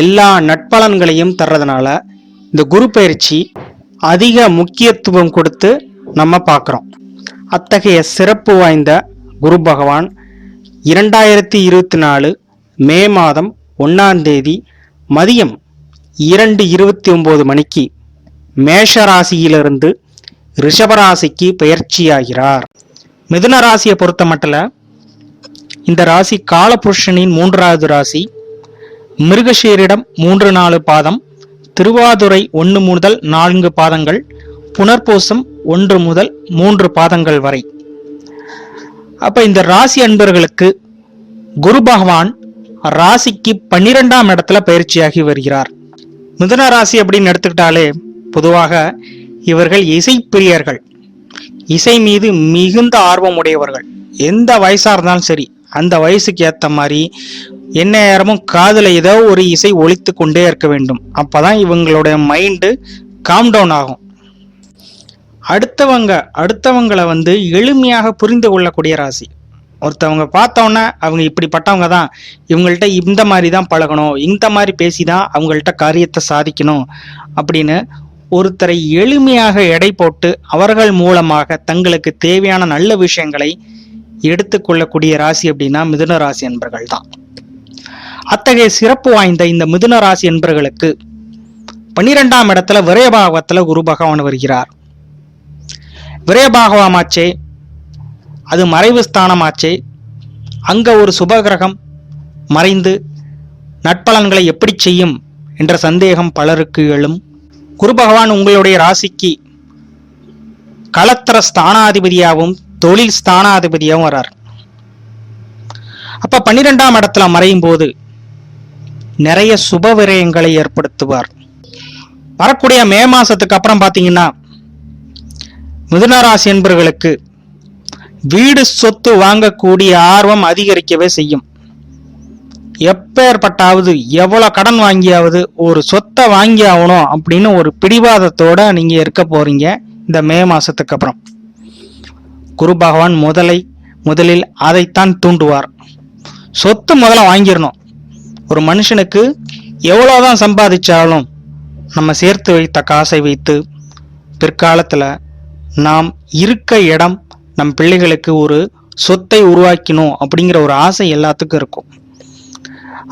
எல்லா நட்பலன்களையும் தர்றதுனால இந்த குரு பயிற்சி அதிக முக்கியத்துவம் கொடுத்து நம்ம பார்க்குறோம். அத்தகைய சிறப்பு வாய்ந்த குரு பகவான் இரண்டாயிரத்தி இருபத்தி நாலு மே மாதம் ஒன்றாம் தேதி மதியம் இரண்டு இருபத்தி ஒம்பது மணிக்கு மேஷ ராசியிலிருந்து ரிஷபராசிக்கு பயிற்சியாகிறார். மிதுன ராசியை பொறுத்த மட்டில் இந்த ராசி காலபுருஷனின் மூன்றாவது ராசி மிருகஷீரிடம் மூன்று நாலு பாதம் திருவாதுரை ஒன்று முதல் நான்கு பாதங்கள் புனர்பூசம் ஒன்று முதல் மூன்று பாதங்கள் வரை. அப்போ இந்த ராசி அன்பர்களுக்கு குரு பகவான் ராசிக்கு பன்னிரெண்டாம் இடத்துல பயிற்சியாகி வருகிறார். மிதுன ராசி அப்படின்னு எடுத்துக்கிட்டாலே பொதுவாக இவர்கள் இசைப்பிரியர்கள். இசை மீது மிகுந்த ஆர்வம் உடையவர்கள் எந்த வயசாக இருந்தாலும் சரி அந்த வயசுக்கு ஏற்ற மாதிரி என்ன நேரமும் காதில் ஏதோ ஒரு இசை ஒழித்து கொண்டே இருக்க வேண்டும். அப்போதான் இவங்களுடைய மைண்டு காம் டவுன் ஆகும். அடுத்தவங்க அடுத்தவங்களை வந்து எளிமையாக புரிந்து கொள்ளக்கூடிய ராசி. ஒருத்தவங்க பார்த்தோன்னே அவங்க இப்படிப்பட்டவங்க தான். இவங்கள்ட்ட இந்த மாதிரி தான் பழகணும் இந்த மாதிரி பேசி தான் அவங்கள்ட்ட காரியத்தை சாதிக்கணும் அப்படின்னு ஒருத்தரை எளிமையாக எடை போட்டு அவர்கள் மூலமாக தங்களுக்கு தேவையான நல்ல விஷயங்களை எடுத்துக்கொள்ளக்கூடிய ராசி அப்படின்னா மிதுன ராசி என்பர்கள் தான் அத்தகைய சிறப்பு வாய்ந்த இந்த மிதுன ராசி என்பர்களுக்கு பன்னிரெண்டாம் இடத்துல விரயபாகவத்தில் குரு பகவான் வருகிறார். விரயபாகவமாச்சே அது மறைவு ஸ்தானமாச்சே அங்கே ஒரு சுபகிரகம் மறைந்து நட்பலன்களை எப்படி செய்யும் என்ற சந்தேகம் பலருக்கு எழும். குரு பகவான் உங்களுடைய ராசிக்கு களத்திர ஸ்தானாதிபதியாகவும் தொழில் ஸ்தானாதிபதியாகவும் வரார். அப்ப பன்னிரெண்டாம் இடத்துல மறையும் போது நிறைய சுப விரயங்களை ஏற்படுத்துவார். வரக்கூடிய மே மாசத்துக்கு அப்புறம் பார்த்தீங்கன்னா மிதுனராசி என்பவர்களுக்கு வீடு சொத்து வாங்கக்கூடிய ஆர்வம் அதிகரிக்கவே செய்யும். எப்பேற்பட்டாவது எவ்வளோ கடன் வாங்கியாவது ஒரு சொத்தை வாங்கி ஆகணும் அப்படின்னு ஒரு பிடிவாதத்தோட நீங்கள் இருக்க போறீங்க இந்த மே மாதத்துக்கு அப்புறம். குரு பகவான் முதலை முதலில் அதைத்தான் தூண்டுவார். சொத்து முதல்ல வாங்கிடணும். ஒரு மனுஷனுக்கு எவ்வளோதான் சம்பாதிச்சாலும் நம்ம சேர்த்து வைத்த காசை வைத்து பிற்காலத்தில் நாம் இருக்க இடம் நம் பிள்ளைகளுக்கு ஒரு சொத்தை உருவாக்கணும் அப்படிங்கிற ஒரு ஆசை எல்லாத்துக்கும் இருக்கும்.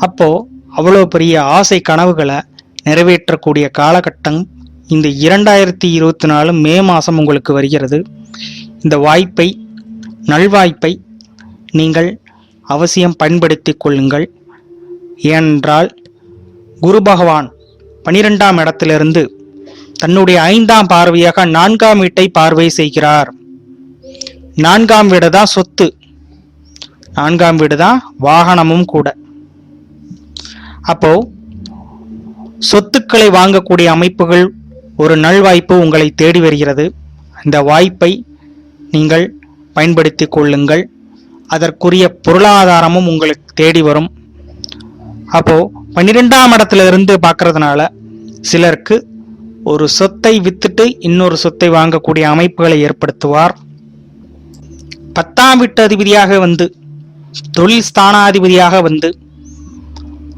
அப்போது அவ்வளோ பெரிய ஆசை கனவுகளை நிறைவேற்றக்கூடிய காலகட்டம் இந்த இரண்டாயிரத்தி இருபத்தி நாலு மே மாதம் உங்களுக்கு வருகிறது. இந்த வாய்ப்பை நல்வாய்ப்பை நீங்கள் அவசியம் பயன்படுத்தி கொள்ளுங்கள். ஏனென்றால் குரு பகவான் பனிரெண்டாம் இடத்திலிருந்து தன்னுடைய ஐந்தாம் பார்வையாக நான்காம் வீட்டை பார்வை செய்கிறார். நான்காம் வீடு தான் சொத்து. நான்காம் வீடு தான் வாகனமும் கூட. அப்போ சொத்துக்களை வாங்கக்கூடிய அமைப்புகள் ஒரு நல்வாய்ப்பு உங்களை தேடி வருகிறது. இந்த வாய்ப்பை நீங்கள் பயன்படுத்தி கொள்ளுங்கள். அதற்குரிய பொருளாதாரமும் உங்களுக்கு தேடி வரும். அப்போ பன்னிரெண்டாம் இடத்துல இருந்து பார்க்கறதுனால சிலருக்கு ஒரு சொத்தை வித்துட்டு இன்னொரு சொத்தை வாங்கக்கூடிய அமைப்புகளை ஏற்படுத்துவார். பத்தாம் வீட்டு அதிபதியாக வந்து தொழில் ஸ்தானாதிபதியாக வந்து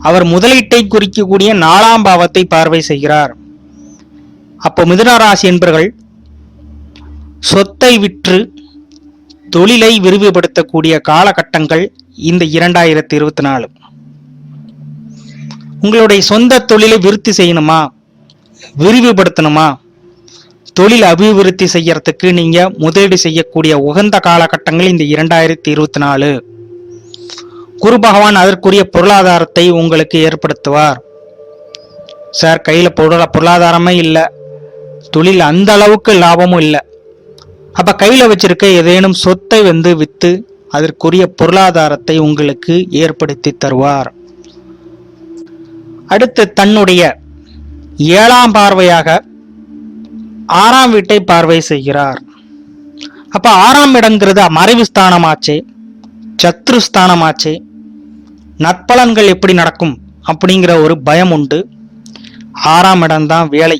அவர் முதலீட்டை குறிக்கக்கூடிய நாலாம் பாவத்தை பார்வை செய்கிறார். அப்போ மிதுனராசி என்பர்கள் சொத்தை விற்று தொழிலை விரிவுபடுத்தக்கூடிய காலகட்டங்கள் இந்த இரண்டாயிரத்தி இருபத்தி நாலு. உங்களுடைய சொந்த தொழிலை விருத்தி செய்யணுமா? விரிவுபடுத்தணுமா? தொழில் அபிவிருத்தி செய்யறதுக்கு நீங்க முதலீடு செய்யக்கூடிய உகந்த காலகட்டங்கள் இந்த இரண்டாயிரத்தி இருபத்தி நாலு குரு பகவான் அதற்குரிய பொருளாதாரத்தை உங்களுக்கு ஏற்படுத்துவார். சார் கையில பொருளா பொருளாதாரமே இல்லை. தொழில் அந்த அளவுக்கு லாபமும் இல்லை. அப்ப கையில வச்சிருக்க ஏதேனும் சொத்தை வந்து வித்து அதற்குரிய பொருளாதாரத்தை உங்களுக்கு ஏற்படுத்தி தருவார். அடுத்து தன்னுடைய ஏழாம் பார்வையாக ஆறாம் வீட்டை பார்வை செய்கிறார். அப்ப ஆறாம் இடங்கிறது மறைவு ஸ்தானமாச்சே சத்ரு ஸ்தானமாச்சே நற்பலன்கள் எப்படி நடக்கும் அப்படிங்கிற ஒரு பயம் உண்டு. ஆறாம் இடம்தான் வேலை.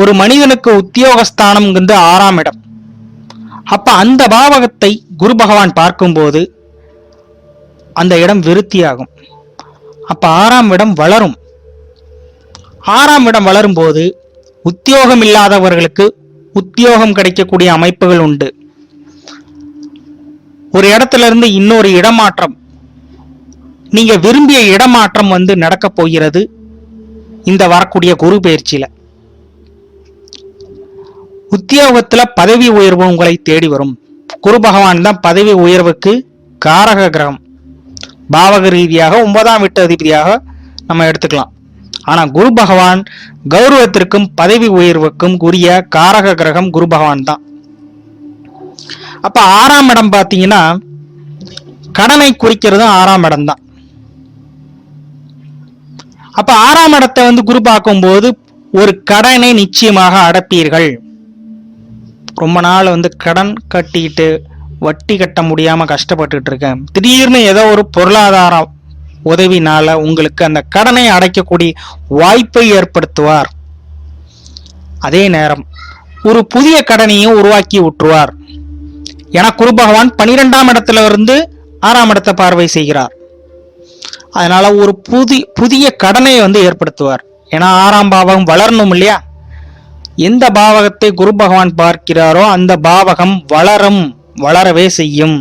ஒரு மனிதனுக்கு உத்தியோகஸ்தானம்ங்கிறது ஆறாம் இடம். அப்ப அந்த பாவகத்தை குரு பகவான் பார்க்கும்போது அந்த இடம் விருத்தியாகும். அப்போ ஆறாம் இடம் வளரும். ஆறாம் இடம் வளரும் போது உத்தியோகம் இல்லாதவர்களுக்கு உத்தியோகம் கிடைக்கக்கூடிய அமைப்புகள் உண்டு. ஒரு இடத்துல இருந்து இன்னொரு இடமாற்றம். நீங்க விரும்பிய இடமாற்றம் வந்து நடக்க போகிறது இந்த வரக்கூடிய குரு பயிற்சியில. உத்தியோகத்துல பதவி உயர்வு உங்களை தேடி வரும். குரு பகவான் தான் பதவி உயர்வுக்கு காரக கிரகம். பாவக ரீதியாக ஒன்பதாம் வீட்டு அதிபதியாக நம்ம எடுத்துக்கலாம். ஆனா குரு பகவான் கௌரவத்திற்கும் பதவி உயர்வுக்கும் உரிய காரக கிரகம் குரு பகவான் தான். அப்ப ஆறாம் இடம் பாத்தீங்கன்னா கடனை குறிக்கிறதும் ஆறாம் இடம் தான். அப்ப ஆறாம் இடத்தை வந்து குரு பார்க்கும்போது ஒரு கடனை நிச்சயமாக அடைப்பீர்கள். ரொம்ப நாள் வந்து கடன் கட்டிட்டு வட்டி கட்ட முடியாமல் கஷ்டப்பட்டுட்டு இருக்கேன் திடீர்னு ஏதோ ஒரு பொருளாதாரம் உதவினால உங்களுக்கு அந்த கடனை அடைக்கக்கூடிய வாய்ப்பை ஏற்படுத்துவார். அதே நேரம் ஒரு புதிய கடனையும் உருவாக்கி விட்டுருவார். என குரு பகவான் பனிரெண்டாம் இடத்துல இருந்து ஆறாம் இடத்தை பார்வை செய்கிறார். அதனால ஒரு புதி புதிய கடனை வந்து ஏற்படுத்துவார். ஏன்னா ஆறாம் பாவகம் வளரணும் இல்லையா? எந்த பாவகத்தை குரு பகவான் பார்க்கிறாரோ அந்த பாவகம் வளரும். வளரவே செய்யும்.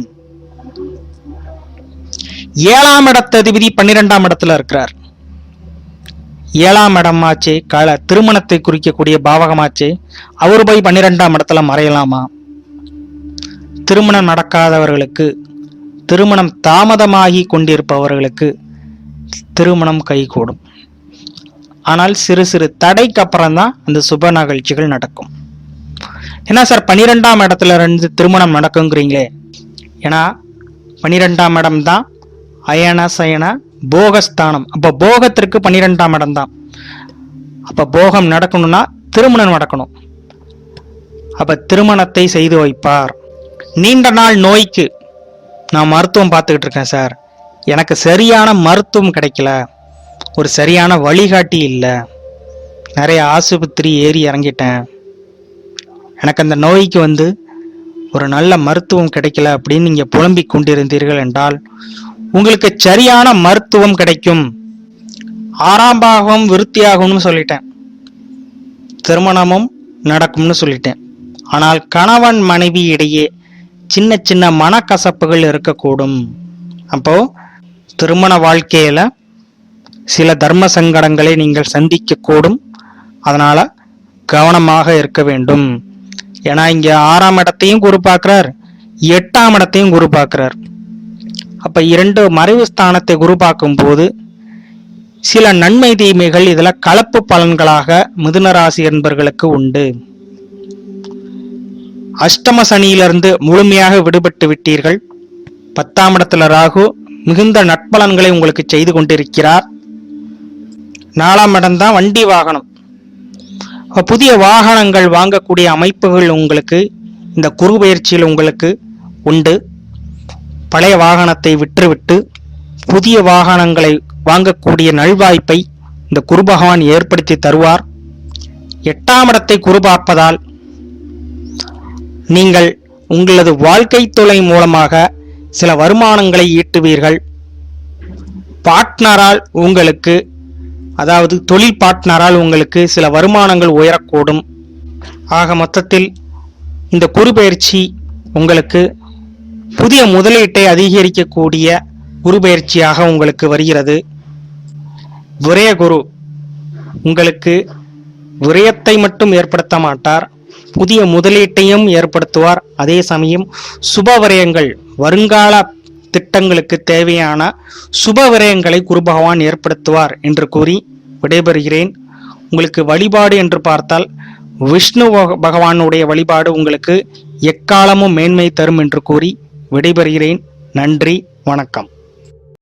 ஏழாம் இடத்ததிபதி பன்னிரெண்டாம் இடத்துல இருக்கிறார். ஏழாம் இடமாச்சே கால திருமணத்தை குறிக்கக்கூடிய பாவகமாச்சே அவர் போய் பன்னிரெண்டாம் இடத்துல மறையலாமா? திருமணம் நடக்காதவர்களுக்கு திருமணம் தாமதமாகி கொண்டிருப்பவர்களுக்கு திருமணம் கைகூடும் ஆனால் சிறு சிறு தடைக்கு அப்புறம் தான் அந்த சுப நிகழ்ச்சிகள் நடக்கும். என்ன சார் பன்னிரெண்டாம் இடத்துல இருந்து திருமணம் நடக்குங்கிறீங்களே? ஏன்னா பன்னிரெண்டாம் இடம் தான் அயன சயன போகஸ்தானம். அப்போ போகத்திற்கு பன்னிரெண்டாம் இடம் தான். அப்போ போகம் நடக்கணும்னா திருமணம் நடக்கணும். அப்போ திருமணத்தை செய்து வைப்பார். நீண்ட நாள் நோய்க்கு நான் மருத்துவம் பார்த்துக்கிட்டு இருக்கேன் சார். எனக்கு சரியான மருத்துவம் கிடைக்கல. ஒரு சரியான வழிகாட்டி இல்லை. நிறைய ஆஸ்பத்திரி ஏறி இறங்கிட்டேன். எனக்கு அந்த நோய்க்கு வந்து ஒரு நல்ல மருத்துவம் கிடைக்கல அப்படின்னு நீங்கள் புலம்பிக் கொண்டிருந்தீர்கள் என்றால் உங்களுக்கு சரியான மருத்துவம் கிடைக்கும். ஆறாம் பாகம் விருத்தியாகும்னு சொல்லிட்டேன். திருமணமும் நடக்கும்னு சொல்லிட்டேன். ஆனால் கணவன் மனைவி இடையே சின்ன சின்ன மனக்கசப்புகள் இருக்கக்கூடும். அப்போ திருமண வாழ்க்கையில சில தர்ம சங்கடங்களை நீங்கள் சந்திக்கக்கூடும். அதனால் அதனால கவனமாக இருக்க வேண்டும். ஏன்னா இங்க ஆறாம் இடத்தையும் குரு பார்க்கிறார் எட்டாம் இடத்தையும் குரு பார்க்கிறார். அப்ப இரண்டு மறைவு ஸ்தானத்தை குரு பார்க்கும் போது சில நன்மை தீமைகள் இதுல கலப்பு பலன்களாக மிதுன ராசி என்பர்களுக்கு உண்டு. அஷ்டம சனியிலிருந்து முழுமையாக விடுபட்டு விட்டீர்கள். பத்தாம் இடத்துல ராகு மிகுந்த நட்பலன்களை உங்களுக்கு செய்து கொண்டிருக்கிறார். நாலாம் இடம்தான் வண்டி வாகனம். புதிய வாகனங்கள் வாங்கக்கூடிய அமைப்புகள் உங்களுக்கு இந்த குரு பயிற்சியில் உங்களுக்கு உண்டு. பழைய வாகனத்தை விற்றுவிட்டு புதிய வாகனங்களை வாங்கக்கூடிய நல்வாய்ப்பை இந்த குரு பகவான் ஏற்படுத்தி தருவார். எட்டாம் இடத்தை குரு பார்ப்பதால் நீங்கள் உங்களது வாழ்க்கை துணை மூலமாக சில வருமானங்களை ஈட்டுவீர்கள். பார்ட்னரால் உங்களுக்கு அதாவது தொழில் பார்ட்னரால் உங்களுக்கு சில வருமானங்கள் உயரக்கூடும். ஆக மொத்தத்தில் இந்த குரு பயிற்சி உங்களுக்கு புதிய முதலீட்டை அதிகரிக்கக்கூடிய குரு பயிற்சியாக உங்களுக்கு வருகிறது. விரய குரு உங்களுக்கு விரயத்தை மட்டும் ஏற்படுத்த மாட்டார். புதிய முதலீட்டையும் ஏற்படுத்துவார். அதே சமயம் சுப விரயங்கள் வருங்கால திட்டங்களுக்கு தேவையான சுப விரயங்களை குரு பகவான் ஏற்படுத்துவார் என்று கூறி விடைபெறுகிறேன். உங்களுக்கு வழிபாடு என்று பார்த்தால் விஷ்ணு பகவானுடைய வழிபாடு உங்களுக்கு எக்காலமும் மேன்மை தரும் என்று கூறி விடைபெறுகிறேன். நன்றி வணக்கம்.